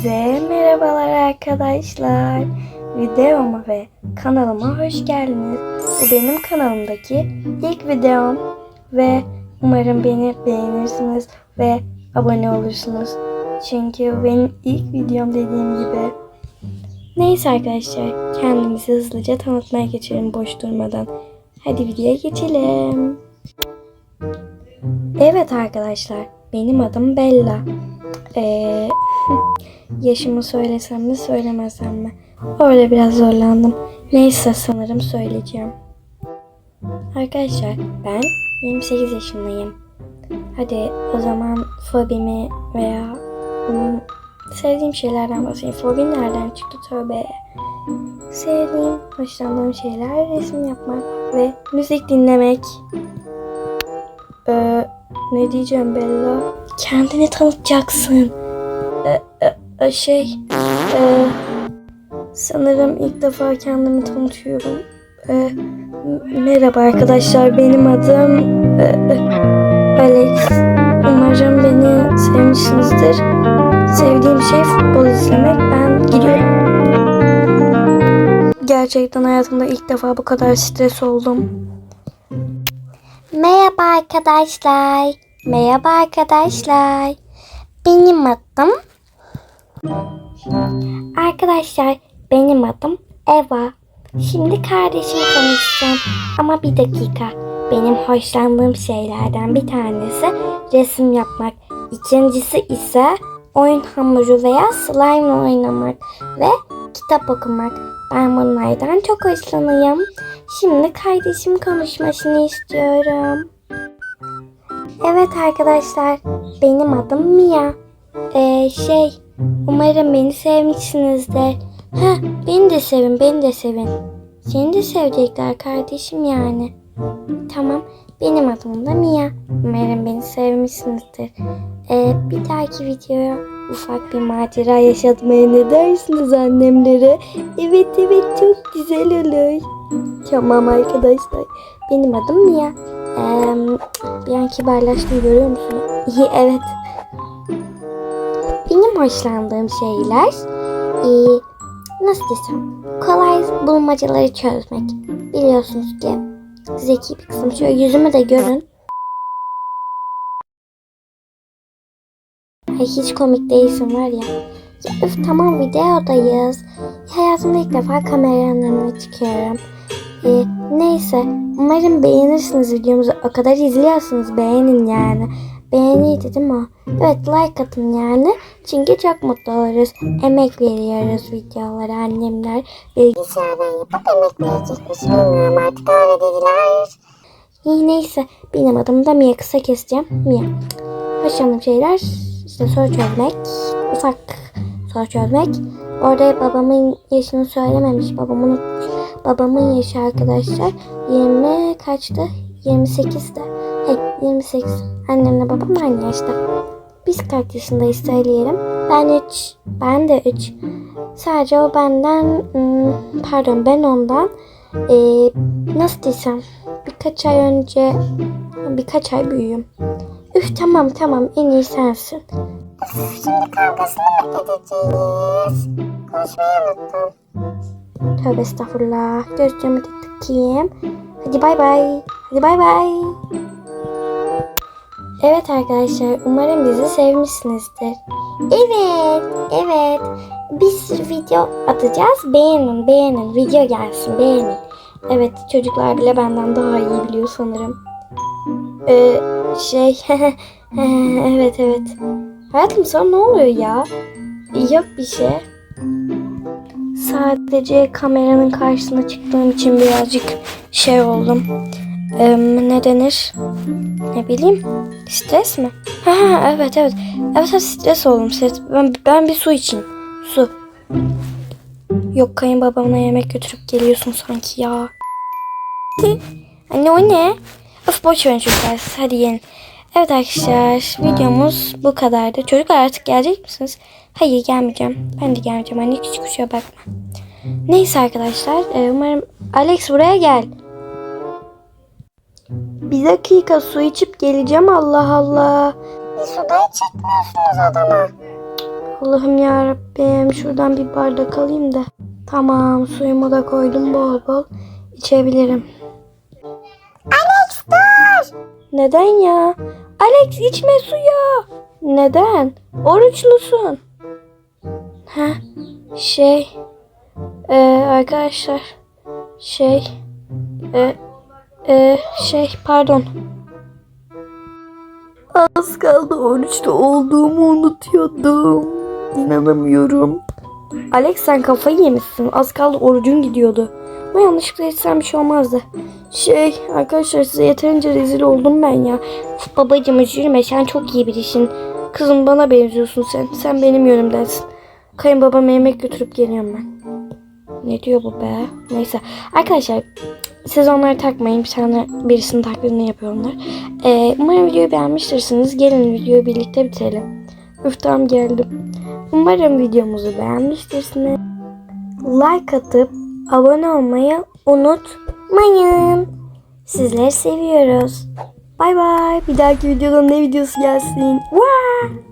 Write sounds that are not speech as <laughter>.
Hepinize merhabalar arkadaşlar. Videoma ve kanalıma hoş geldiniz. Bu benim kanalımdaki ilk videom ve umarım beni beğenirsiniz ve abone olursunuz. Çünkü benim ilk videom dediğim gibi. Neyse arkadaşlar kendimizi hızlıca tanıtmaya geçelim boş durmadan. Hadi videoya geçelim. Evet arkadaşlar benim adım Bella. Ee, yaşımı söylesem mi söylemesem mi? Orada biraz zorlandım. Neyse sanırım söyleyeceğim. Arkadaşlar ben 28 yaşındayım. Hadi o zaman fobimi veya hmm, sevdiğim şeylerden bahsedeyim. Fobi nereden çıktı tövbe. Sevdiğim, hoşlandığım şeyler resim yapmak ve müzik dinlemek. Ee, ne diyeceğim Bella? Kendini tanıtacaksın. Ee, e, şey, e, sanırım ilk defa kendimi tanıtıyorum. Ee, m- merhaba arkadaşlar, benim adım e, e, Alex. Umarım beni sevmişsinizdir. Sevdiğim şey futbol izlemek. Ben gidiyorum. Gerçekten hayatımda ilk defa bu kadar stres oldum. Merhaba arkadaşlar. Merhaba arkadaşlar. Benim adım Arkadaşlar benim adım Eva. Şimdi kardeşimi tanışacağım. Ama bir dakika. Benim hoşlandığım şeylerden bir tanesi resim yapmak. İkincisi ise oyun hamuru veya slime oynamak ve kitap okumak. Ben bunlardan çok hoşlanıyorum. Şimdi kardeşim konuşmasını istiyorum. Evet arkadaşlar, benim adım Mia. Ee, şey, umarım beni sevmişsinizdir. Ha, beni de sevin, beni de sevin. Seni de sevecekler kardeşim yani. Tamam, benim adım da Mia. Umarım beni sevmişsinizdir. Ee, bir dahaki videoya ufak bir macera yaşatmaya ne dersiniz annemlere? Evet evet çok güzel olur. Tamam arkadaşlar. Benim adım Mia. Ee, bir an kibarlaştım görüyor musun? İyi <laughs> evet. Hoşlandığım şeyler ee, nasıl desem kolay bulmacaları çözmek. Biliyorsunuz ki zeki bir kızım. Şöyle yüzümü de görün. Ay hiç komik değilsin var ya. Ya öf tamam videodayız. Hayatımda ilk defa kameranın önüne çıkıyorum. Ee, neyse umarım beğenirsiniz videomuzu. O kadar izliyorsunuz beğenin yani. Beğeniydi değil mi? Evet like atın yani. Çünkü çok mutlu oluruz. Emek veriyoruz videolara annemler. Bilgisayardan yapıp emek verecekmiş. Bilmiyorum artık öyle dediler. İyi neyse benim adım da Mia kısa keseceğim. Mia. Hoşlandığım şeyler işte soru çözmek. Ufak soru çözmek. Orada babamın yaşını söylememiş. Babam unutmuş. Babamın yaşı arkadaşlar 20 kaçtı? 28'de. Hey 28. Annemle babam aynı yaşta. Biz kaç yaşındayız söyleyelim. Ben 3. Ben de 3. Sadece o benden hmm, pardon ben ondan ee, nasıl desem birkaç ay önce birkaç ay büyüğüm. Üf tamam tamam en iyi sensin. Şimdi kavgasını mı edeceğiz? Konuşmayı unuttum. Tövbe estağfurullah. Gözlüğümü de takayım. Hadi bay bay. Hadi bay bay. Evet arkadaşlar umarım bizi sevmişsinizdir. Evet, evet. Bir sürü video atacağız. Beğenin, beğenin. Video gelsin, beğenin. Evet çocuklar bile benden daha iyi biliyor sanırım. Ee, şey, <laughs> evet evet. Hayatım sana ne oluyor ya? Yok bir şey. Sadece kameranın karşısına çıktığım için birazcık şey oldum. Ee, ne denir? Ne bileyim. Stres mi? Ha, evet evet. Evet evet stres oldum. Stres. Ben, ben bir su içeyim. Su. Yok kayınbabamla yemek götürüp geliyorsun sanki ya. Anne o ne? Of boş verin çocuklar. Hadi yiyin. Evet arkadaşlar videomuz bu kadardı. Çocuklar artık gelecek misiniz? Hayır gelmeyeceğim. Ben de gelmeyeceğim. Anne küçük kuşa bakma. Neyse arkadaşlar. e, Umarım Alex buraya gel. Bir dakika su içip geleceğim Allah Allah. Bir su da içirtmiyorsunuz adama. Allah'ım ya Rabbim şuradan bir bardak alayım da. Tamam suyumu da koydum bol bol. İçebilirim. Alex dur. Neden ya? Alex içme suyu. Neden? Oruçlusun. Ha şey ee, arkadaşlar şey e, e, şey pardon. Az kaldı oruçlu olduğumu unutuyordum. İnanamıyorum. Alex sen kafayı yemişsin. Az kaldı orucun gidiyordu. Ama yanlışlıkla içsem bir şey olmazdı. Şey arkadaşlar size yeterince rezil oldum ben ya. Uf, babacım üzülme sen çok iyi birisin. Kızım bana benziyorsun sen. Sen benim yönümdensin. Kayınbabama yemek götürüp geliyorum ben. Ne diyor bu be? Neyse. Arkadaşlar siz onları takmayın. Bir tane birisinin taklidini yapıyor. Ee, umarım videoyu beğenmiştirsiniz. Gelin videoyu birlikte bitirelim. Üf tamam geldim. Umarım videomuzu beğenmiştirsiniz. Like atıp abone olmayı unutmayın. Sizleri seviyoruz. Bay bay. Bir dahaki videoda ne videosu gelsin? Vaa!